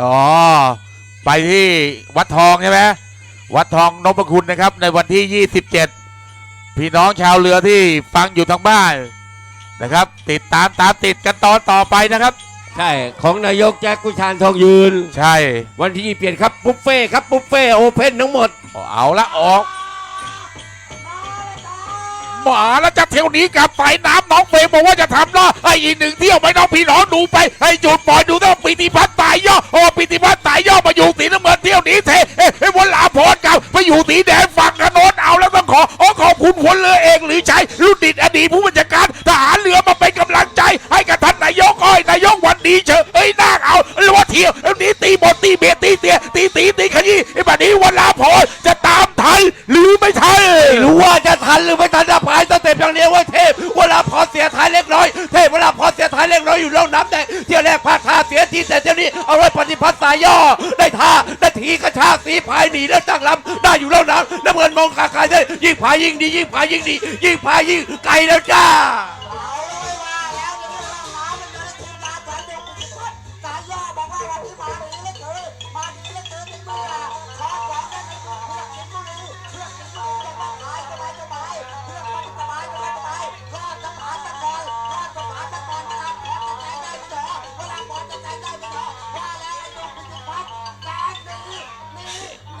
อ๋อ ไปที่วัดทองใช่ไหมวัดทองนพคุณนะครับ ในวันที่ 27 พี่น้องชาวเรือที่ฟังอยู่ทางบ้านนะครับ ติดตามตามติดกันตอนต่อไปนะครับ ใช่ ของนายกแจ็คกุชานทองยืน ใช่วันที่เปลี่ยนครับบุฟเฟ่ครับบุฟเฟ่โอเพนทั้งหมด เอาละออกมาแล้วจะเที่ยวนี้กลับไปน้ำน้องเฟย์บอกว่าจะทำล่อให้อีกหนึ่งเที่ยวไปน้องพี่น้องดูไปให้จุดปล่อยดูต้องปิติพัฒน์ตายย่อโอ้ ปิติพัฒน์ตายย่อมาอยู่สีน้ำเงินเที่ยวนี้เทเอ้วันลาพรกับไปอยู่สีแดงฝั่งกระโนนเอาแล้วต้องขอขอขอบคุณพลเรือเอกหรือชัยรุ่นดิตอดีตผู้บัญชาการทหารเรือมาเป็นกำลังใจ ให้กับท่านนายกอ้อยนายกวันดีเชอเอ้ยนาคเอาหรือว่าเที่ยวแล้วนี้ตีบทตีเบียตีเสียตีตีตีขยี้ไอ้บัดนี้วันลาพรจะตามทันหรือไม่ทันไม่รู้ว่าจะทันหรือไม่ทันจะพายสเต็ปอย่างเดียวว่าเทพเวลาพอเสียท้ายเล็กน้อยเทพเวลา อยู่ร่องน้ำแดงเที่ยวแรกพลาดท่าเสียทีแต่เที่ยวนี้เอาไว้ปฏิพัฒน์สายย่อได้ท่าได้ทีกระชากสีพายหนีแล้วตั้งลำได้อยู่ร่องน้ำน้ำเงินมองขาคายได้ยิ่งพายยิ่งดียิ่งพายยิ่งดียิ่งพายยิ่งไกลแล้วจ้า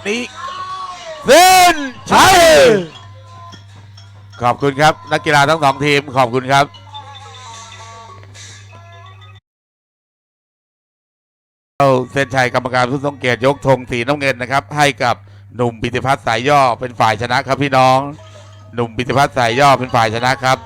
นี่นี่เส้นชัยขอบคุณครับ นักกีฬาทั้งสองทีมขอบคุณครับเอาเส้นชัยกรรมการผู้ทรงเกียรติยกธงสีน้ำเงินนะครับ ให้กับหนุ่มปิติพัฒน์สายย่อเป็นฝ่ายชนะครับพี่น้อง หนุ่มปิติพัฒน์สายย่อเป็นฝ่ายชนะครับ